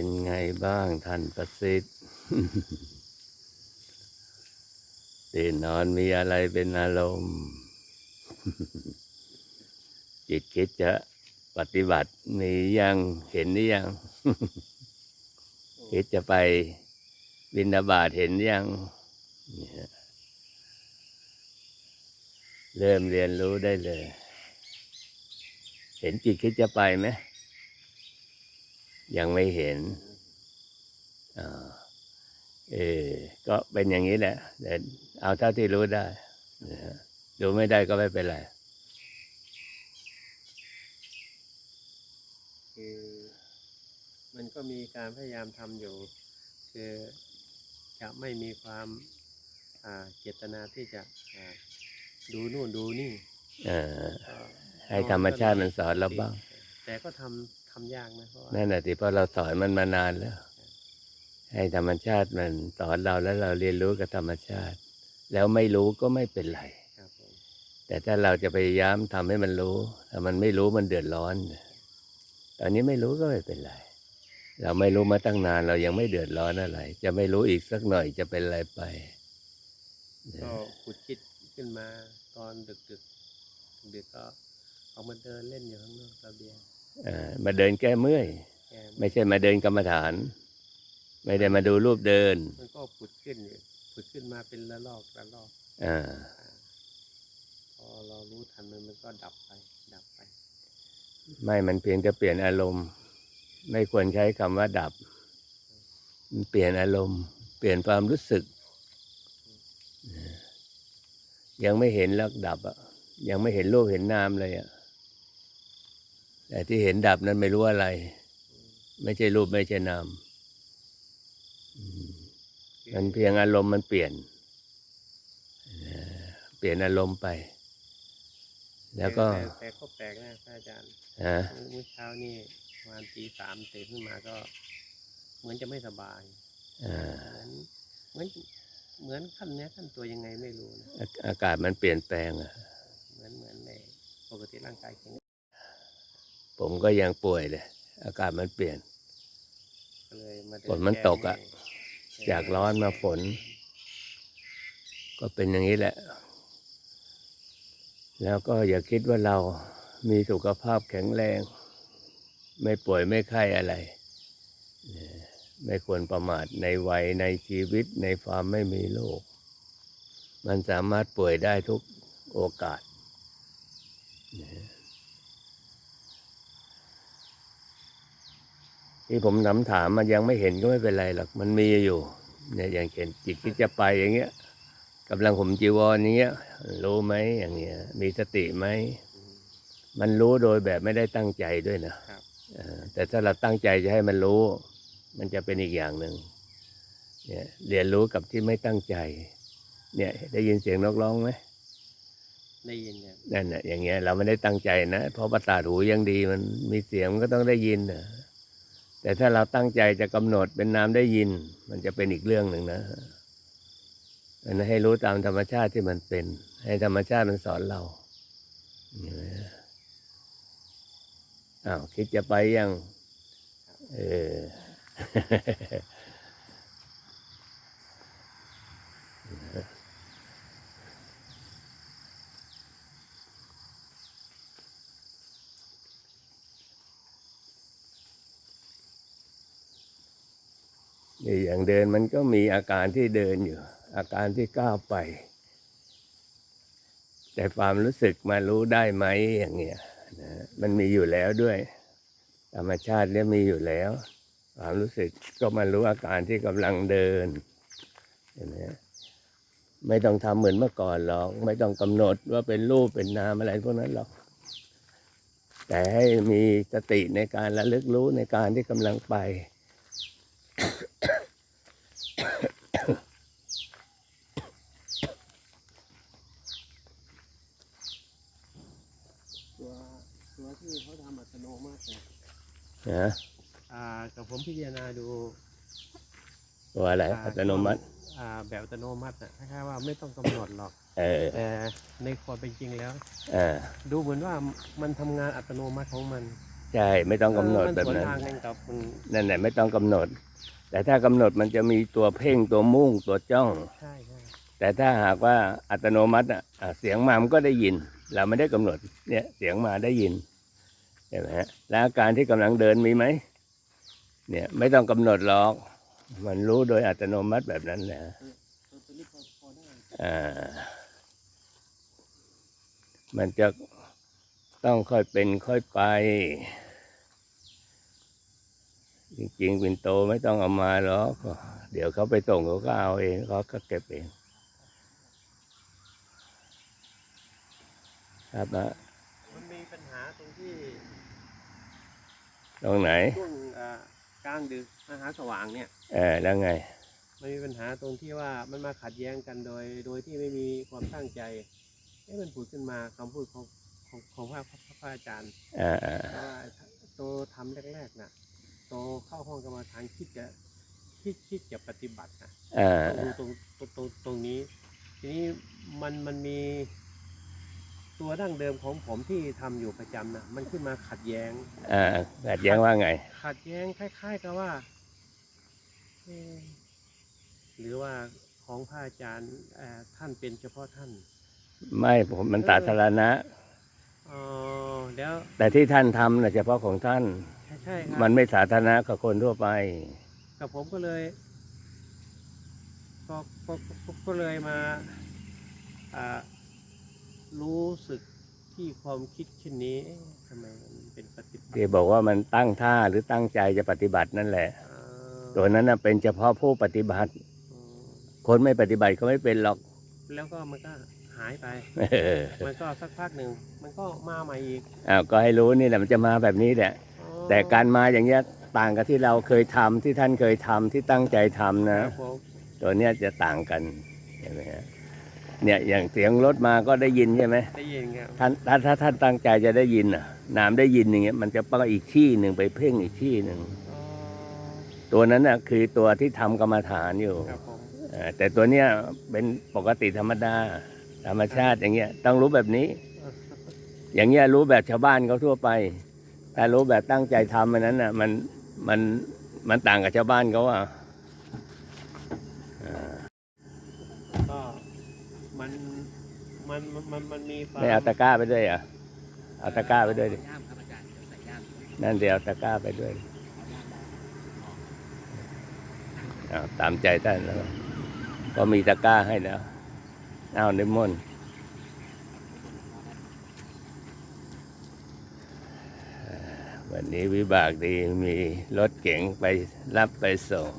เป็นไงบ้างท่านประสิทธิ์ตื่นนอนมีอะไรเป็นอารมณ์ จิตคิดจะปฏิบัติมียังเห็นหรือยัง คิดจะไปบินาบาตเห็นยังเนี่ยเริ่มเรียนรู้ได้เลย เห็นจิตคิดจะไปไหม ยังไม่เห็นอ่าเออก็เป็นอย่างนี้แหละแต่เอาเท่าที่รู้ได้นะฮะดูไม่ได้ก็ไม่เป็นไรคือมันก็มีการพยายามทำอยู่ คือจะไม่มีความอ่าเจตนาที่จะอ่าดูนู่นดูนี่เออก็ให้ธรรมชาติมันสอนเราบ้าง แต่ก็ทำ ทำยากนะเพราะว่านั่นแหละที่เพราะเราสอนมันมานานแล้ว ให้ธรรมชาติมันสอนเราแล้วเราเรียนรู้กับธรรมชาติ แล้วไม่รู้ก็ไม่เป็นไร ครับผมแต่ถ้าเราจะพยายามทำให้มันรู้ถ้ามันไม่รู้มันเดือดร้อน ตอนนี้ไม่รู้ก็ไม่เป็นไร เราไม่รู้มาตั้งนานเรายังไม่เดือดร้อนอะไร จะไม่รู้อีกสักหน่อยจะเป็นอะไรไปนะก็ขุดคิดขึ้นมาตอนดึกดึกๆดึกก็ออกมาเดินเล่นอยู่ข้างนอกระเบียงเอ่อ มาเดินแก้เมื่อยแกไม่ใช่มาเดินกรรมฐาน ไม่ได้มาดูรูปเดิน มันก็ผุดขึ้นอยู่ผุดขึ้นมาเป็นละลอกละลอกอ่าอ่าพอเรารู้ทันมันมันก็ดับไป ดับไป ไม่มันเพียงจะเปลี่ยนอารมณ์ ไม่ควรใช้คำว่าดับ มันเปลี่ยนอารมณ์ เปลี่ยนความรู้สึก ยังไม่เห็นแล้วดับอะยังไม่เห็นรูปเห็นนามเลยอะ แต่ที่เห็นดับนั้นไม่รู้อะไร ไม่ใช่รูปไม่ใช่นามอืมมันเพียงอารมณ์มันเปลี่ยนเอ่อเปลี่ยนอารมณ์ไป แล้วก็แต่แต่ก็แปลกนะพระอาจารย์ฮะเมื่อเช้านี่ประมาณตีสามตื่นขึ้นมาก็ เหมือนจะไม่สบายอ่าเหมือนเหมือนเหมือนขั้นเนี้ยขั้นตัวยังไงไม่รู้นะอาอากาศมันเปลี่ยนแปลงอะ เหมือนเหมือนในปกติร่างกายแข็งแรง ผมก็ยังป่วยเลย อากาศมันเปลี่ยนก็เลยมาเดิฝนมันตกอะแให้จากร้อนมาฝน ก็เป็นอย่างนี้แหละ แล้วก็อย่าคิดว่าเรามีสุขภาพแข็งแรง ไม่ป่วยไม่ไข้อะไรเอ่อไม่ควรประมาทในวัยในชีวิตในความไม่มีโรคมันสามารถป่วยได้ทุกโอกาส ที่ผมนำถามมันยังไม่เห็นก็ไม่เป็นไรหรอกมันมีอยู่ เนี่ยอย่างเห็นจิตที่จะไปอย่างเงี้ยกำลังผมจีวรอย่างเงี้ยรู้ไหมอย่างเงี้ย มีสติไหมอืมมันรู้โดยแบบไม่ได้ตั้งใจด้วยนะครับเออแต่ถ้าเราตั้งใจจะให้มันรู้ มันจะเป็นอีกอย่างหนึ่งเนี่ยเรียนรู้กับที่ไม่ตั้งใจ เนี่ยได้ยินเสียงนกร้องไหมได้ยินเนี่ยนั่นน่ะอย่างเงี้ยเราไม่ได้ตั้งใจนะเพราะประสาทหูยังดีมันมีเสียงมันก็ต้องได้ยินนะ แต่ถ้าเราตั้งใจจะกำหนดเป็นนามได้ยิน มันจะเป็นอีกเรื่องหนึ่งนะอันนั้นให้รู้ตามธรรมชาติที่มันเป็น ให้ธรรมชาติมันสอนเราเห็นไหมอ้าวคิดจะไปยัง เออ นี่อย่างเดินมันก็มีอาการที่เดินอยู่ อาการที่ก้าวไป แต่ความรู้สึกมารู้ได้ไหมอย่างเงี้ยนะมันมีอยู่แล้วด้วย ธรรมชาติเนี่ยมีอยู่แล้ว ความรู้สึกก็มารู้อาการที่กำลังเดินเห็นไหมไม่ต้องทำเหมือนเมื่อก่อนหรอก ไม่ต้องกำหนดว่าเป็นรูปเป็นนามอะไรพวกนั้นหรอก แต่ให้มีสติในการระลึกรู้ในการที่กำลังไป ตัวที่เขาทำอัตโนมัติเนี่ยนะอ่ากับผมพิจารณาดูตัวอะไราอัตโนมัติ อ่าแบบอัตโนมัตินะคล้ายๆว่าไม่ต้องกำหนดหรอกเออแต่ในความเป็นจริงแล้ว อ่าดูเหมือนว่ามันทำงานอัตโนมัติของมันใช่ไม่ต้องกำหนดเออแบบมัสวนนั้น ทางกันกับมันนั่นแหละไม่ต้องกำหนด แต่ถ้ากำหนดมันจะมีตัวเพ่งตัวมุ่งตัวจ้อง ใช่ใช่แต่ถ้าหากว่าอัตโนมัติอะอะเสียงมามันก็ได้ยิน เราไม่ได้กำหนดเนี่ยเสียงมาได้ยิน ใช่ไหมฮะแล้วอาการที่กำลังเดินมีไหมเนี่ยไม่ต้องกำหนดหรอก มันรู้โดยอัตโนมัติแบบนั้นแหละอ่ามันจะต้องค่อยเป็นค่อยไป จริงๆปินโตไม่ต้องเอามาหรอกเดี๋ยวเขาไปส่งเขาก็เอาเองเขาก็เก็บเองครับนะ มันมีปัญหาตรงที่ ตรงไหนช่วงอ่ากลางดึกอาหารสว่างเนี่ยเออแล้วไง มันมีปัญหาตรงที่ว่ามันมาขัดแย้งกันโดย โดยที่ไม่มีความตั้งใจเอ๊ะมันพูดขึ้นมาคำพูดของของของพระพระพระอาจารย์อ่าอ่าว่าโตทำแรกๆน่ะโตเข้าห้องกรรมฐานคิดจะคิดคิดจะปฏิบัตินะอ่าดูตรงตรงตรงตรงนี้ ทีนี้มันมันมี ตัวดั้งเดิมของผมที่ทำอยู่ประจำนะมันขึ้นมาขัดแย้ง อ่าขัดแย้งว่าไง ขัดแย้งคล้าย ๆ กับว่าเอ๊ะหรือว่าของพระอาจารย์เอ่อท่านเป็นเฉพาะท่านไม่ผมมันสาธารณะ อ๋อแล้วแต่ที่ท่านทำนะเฉพาะของท่าน ใช่ใช่ครัมันไม่สาธารณะกับคนทั่วไป กับผมก็เลยก็ก็ก็ก็เลยมาอ่า รู้สึกที่ความคิดเช่นนี้เอ๊ะทำไมมันเป็นปฏิบัติที่บอกว่ามันตั้งท่าหรือตั้งใจจะปฏิบัตินั่นแหละ อ่าตัวนั้นนะเป็นเฉพาะผู้ปฏิบัติ อืมคนไม่ปฏิบัติเขาไม่เป็นหรอก แล้วก็มันก็หายไป เออมันก็สักพักหนึ่ง มันก็มาใหม่อีกอ้าวก็ให้รู้นี่แหละมันจะมาแบบนี้แหละ อ๋อแต่การมาอย่างเงี้ยต่างกับที่เราเคยทำที่ท่านเคยทำที่ตั้งใจทำคนะ รับผมตัวเนี้ยจะต่างกันใช่ไหมฮะ เนี่ยอย่างเสียงรถมาก็ได้ยินใช่ไหมได้ยินครับท่านถ้าถ้าท่านตั้งใจจะได้ยินอะนามได้ยินอย่างเงี้ยมันจะไปอีกที่หนึ่งไปเพ่งอีกที่หนึ่งอ๋อตัวนั้นน่ะคือตัวที่ทำกรรมฐานอยู่ครับผมเอ่อแต่ตัวเนี้ยเป็นปกติธรรมดา ธรรมชาติอย่างเงี้ยต้องรู้แบบนี้ อย่างเงี้ยรู้แบบชาวบ้านเขาทั่วไปแต่รู้แบบตั้งใจทำอันนั้นน่ะมันมันมันต่างกับชาวบ้านเขาอะ ก็ มันมันมันมันมันมีความไม่เอาตะกร้าไปด้วยอะเอาตะกร้าไปด้วยดิ ย่ามครับอาจารย์เดี๋ยวใส่ย่ามนั่นเดียวตะกร้าไปด้วยอ้าวตามใจท่านแล้ว ก็มีตะกร้าให้แล้วเอานิมนต์อ่าวันนี้วิบากดีมีรถเก๋งไปรับไปส่ง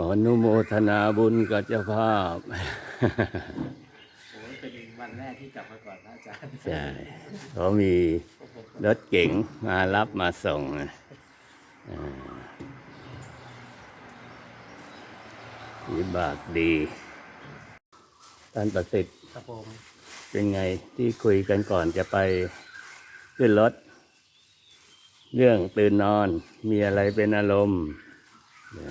ออนุโมทนาบุญกับเจ้าภาพโอ้ยเป็นวันแรกที่กลับมาก่อนพระอาจารย์ใช่เขามีรถเก๋งมารับมาส่งนะอ่าวิบากดีท่านประสิทธิ์ครับผมเป็นไงที่คุยกันก่อนจะไปขึ้นรถ เรื่องตื่นนอนมีอะไรเป็นอารมณ์นะ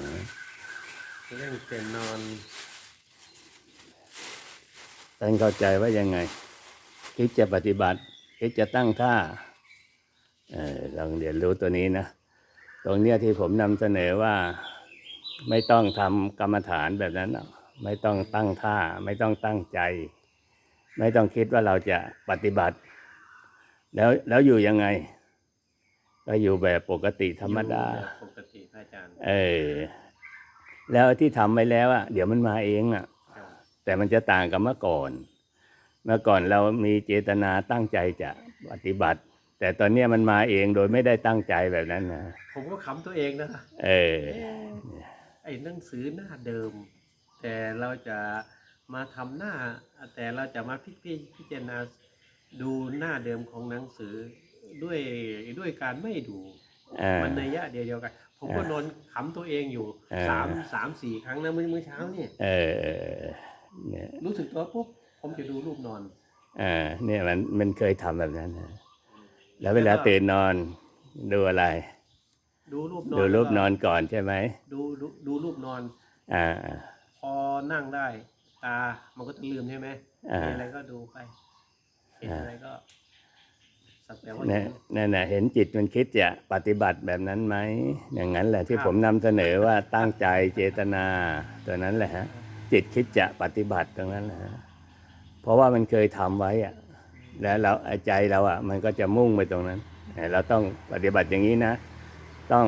เรื่องเป็นนอนท่านเข้าใจว่ายังไง คิดจะปฏิบัติ คิดจะตั้งท่าเออลองเรียนรู้ตัวนี้นะ ตรงเนี้ยที่ผมนำเสนอว่าไม่ต้องทำกรรมฐานแบบนั้นหรอกไม่ต้องตั้งท่า ไม่ต้องตั้งใจ ไม่ต้องคิดว่าเราจะปฏิบัติ แล้วแล้วอยู่ยังไง ก็อยู่แบบปกติธรรมดาอยู่แบบปกติพระอาจารย์ เออ แล้วที่ทำไว้แล้วอะเดี๋ยวมันมาเองอะครับแต่มันจะต่างกับเมื่อก่อน เมื่อก่อนเรามีเจตนาตั้งใจจะปฏิบัติ แต่ตอนเนี้ยมันมาเองโดยไม่ได้ตั้งใจแบบนั้นนะผมก็ขำตัวเองนะเออเอ๊ะไอ้หนังสือหน้าเดิม แต่เราจะมาทำหน้า แต่เราจะมาพิพิพิจารณาดูหน้าเดิมของหนังสือด้วยด้วยการไม่ดูอ่ามันในยะเดียวเดียวกัน ผมก็อ่านอนขำตัวเองอยู่อ่าสามสามสี่ครั้งนะเมื่อเมื่อเช้าเนี่ยเออเออเนี่ยรู้สึกตัวปุ๊บผมจะดูรูปนอนอ่าเนี่ยมันมันเคยทำแบบนั้นนะแล้วเวลาตื่นนอนดูอะไร ดูรูปนอนดูรูปแล้วก็นอนก่อนใช่ไหมดูดูดูรูปนอน อ่า พอนั่งได้ ตามันก็จะลืมใช่ไหมอ่าเห็นอะไรก็ดูไปเห็นอะไรก็ สักแต่ว่านั่เห็นนนั่นน่ะเห็นจิตมันคิดจะปฏิบัติแบบนั้นไหม อย่างนั้นแหละที่ครับผมนำเสนอว่าตั้งใจเจตนาตัวนั้นแหละฮะ จิตคิดจะปฏิบัติตรงนั้นแหละฮะเพราะว่ามันเคยทำไว้อะแล้วเราไอ้ใจเราอะ มันก็จะมุ่งไปตรงนั้นแต่เราต้องปฏิบัติอย่างนี้นะ ต้อง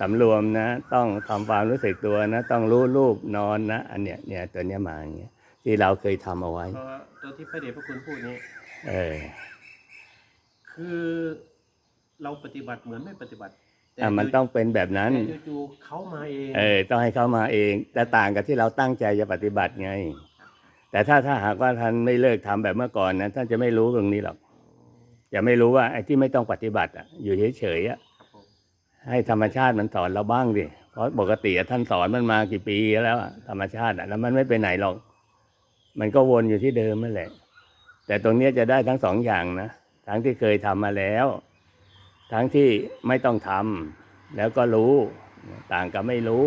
สำรวมนะ ต้องทำความรู้สึกตัวนะ ต้องรู้รูปนอนนะ อันเนี้ยเนี่ยตัวเนี้ยมาอย่างเงี้ยที่เราเคยทำเอาไว้ เพราะตัวที่พระเดชพระคุณพูดนี้ เออ คือเราปฏิบัติเหมือนไม่ปฏิบัติอะมันต้องเป็นแบบนั้น แต่จู่ๆเขามาเองเออ ต้องให้เขามาเองแต่ต่างกับที่เราตั้งใจจะปฏิบัติไง แต่ถ้าถ้าหากว่าท่านไม่เลิกทำแบบเมื่อก่อนนะท่านจะไม่รู้ตรงนี้หรอกจะไม่รู้ว่าไอ้ที่ไม่ต้องปฏิบัติอะ อยู่เฉยๆอะครับผมให้ธรรมชาติมันสอนเราบ้างดิเพราะปกติอะท่านสอนมันมากี่ปีแล้วอะธรรมชาติอะแล้วมันไม่ไปไหนหรอก มันก็วนอยู่ที่เดิมนั่นแหละ แต่ตรงเนี้ยจะได้ทั้งสองอย่างนะ ทั้งที่เคยทำมาแล้ว ทั้งที่ไม่ต้องทำแล้วก็รู้ต่างกับไม่รู้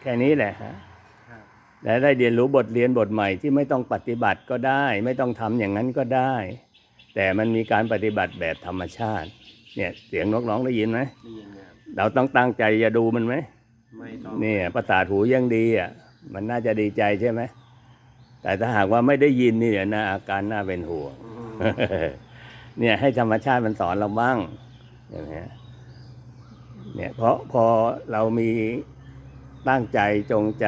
แค่นี้แหละฮะครับและได้เรียนรู้บทเรียนบทใหม่ที่ไม่ต้องปฏิบัติก็ได้ ไม่ต้องทำอย่างนั้นก็ได้ แต่มันมีการปฏิบัติแบบธรรมชาติ เนี่ยเสียงนกร้องได้ยินไหมได้ยินไหมครับเราต้องตั้งใจจะดูมันไหมไม่ต้องเนี่ยประสาทหูยังดีอะมันน่าจะดีใจใช่ไหมแต่ถ้าหากว่าไม่ได้ยินนี่เนี่ยนะอาการน่าเป็นห่วงอืม เนี่ยให้ธรรมชาติมันสอนเราบ้างใช่ไหมฮะเนี่ยเพราะพอเรามีตั้งใจจงใจ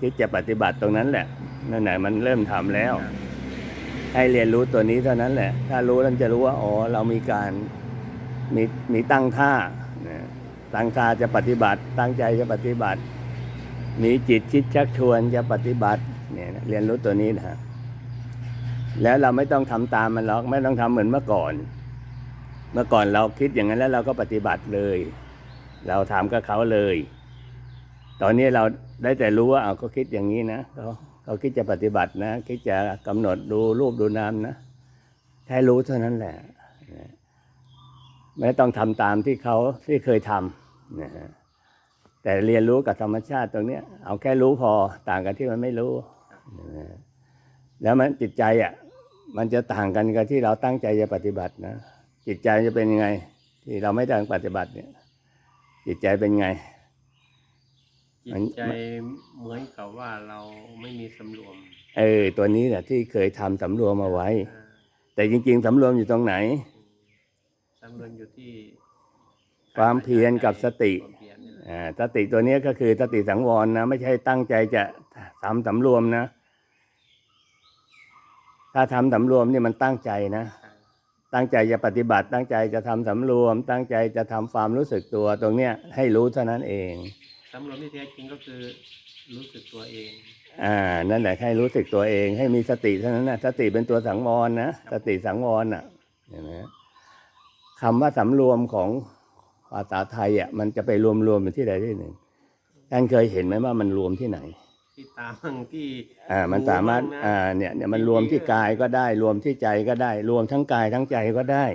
ที่จะปฏิบัติตรงนั้นแหละนั่นแหละมันเริ่มทำแล้ว ให้เรียนรู้ตัวนี้เท่านั้นแหละ ถ้ารู้แล้วจะรู้ว่าอ๋อเรามีการมีมีตั้งท่าตั้งท่าจะปฏิบัติ ตั้งใจจะปฏิบัติ มีจิตคิดชักชวนจะปฏิบัติเนี่ยเรียนรู้ตัวนี้นะฮะ แล้วเราไม่ต้องทำตามมันหรอกไม่ต้องทำเหมือนเมื่อก่อน เมื่อก่อนเราคิดอย่างนั้นแล้วเราก็ปฏิบัติเลย เราทำกับเขาเลย ตอนนี้เราได้แต่รู้ว่าเอาเขาคิดอย่างนี้นะเขาเขาคิดจะปฏิบัตินะ คิดจะกำหนดดูรูปดูนามนะแค่รู้เท่านั้นแหละไม่ต้องทำตามที่เขาที่เคยทำนะฮะแต่เรียนรู้กับธรรมชาติตรงเนี้ยเอาแค่รู้พอต่างกันที่มันไม่รู้นะแล้วมันจิตใจอะ มันจะต่างกันกับที่เราตั้งใจจะปฏิบัตินะจิตใจจะเป็นยังไง ที่เราไม่ตั้งปฏิบัติเนี่ย จิตใจเป็นไง จิตใจเหมือนกับว่าเราไม่มีสำรวม เออ ตัวนี้แหละที่เคยทำสำรวมมาไว้อ่าแต่จริง ๆสำรวมอยู่ตรงไหนสำรวมอยู่ที่ ความเพียรกับสติความเพียรนี่แหละอ่าสติตัวเนี้ยก็คือสติสังวรนะ ไม่ใช่ตั้งใจจะทำสำรวมนะ ถ้าทำสำรวมนี่มันตั้งใจนะ ตั้งใจจะปฏิบัติ ตั้งใจจะทำสำรวม ตั้งใจจะทำความรู้สึกตัวตรงเนี้ยให้รู้เท่านั้นเองสำรวมที่แท้จริงก็คือรู้สึกตัวเอง อ่า นั่นแหละให้รู้สึกตัวเอง ให้มีสติเท่านั้นนะสติเป็นตัวสังวรนะ สติสังวรอะเห็นไหมคำว่าสำรวมของภาษาไทยอะมันจะไปรวมรวมเป็นที่ใดที่หนึ่งท่านเคยเห็นไหมว่ามันรวมที่ไหน ที่ตาบ้างที่อ่ามันสามารถหูบ้งนะอ่าเนี่ยเนี่ยมันรวมที่กายก็ได้ รวมที่ใจก็ได้ รวมทั้งกายทั้งใจก็ได้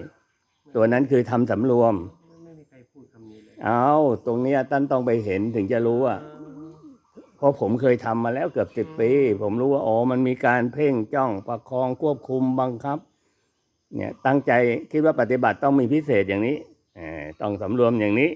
ตัวนั้นคือทำสำรวมไม่ไม่มีใครพูดคำนี้เลยเอาตรงเนี้ยท่านต้องไปเห็นถึงจะรู้อะเพราะผมเคยทำมาแล้วเกือบสิบปี ผมรู้ว่าอ๋อมันมีการเพ่งจ้องประคองควบคุมบังคับ เนี่ยตั้งใจคิดว่าปฏิบัติต้องมีพิเศษอย่างนี้เออต้องสำรวมอย่างนี้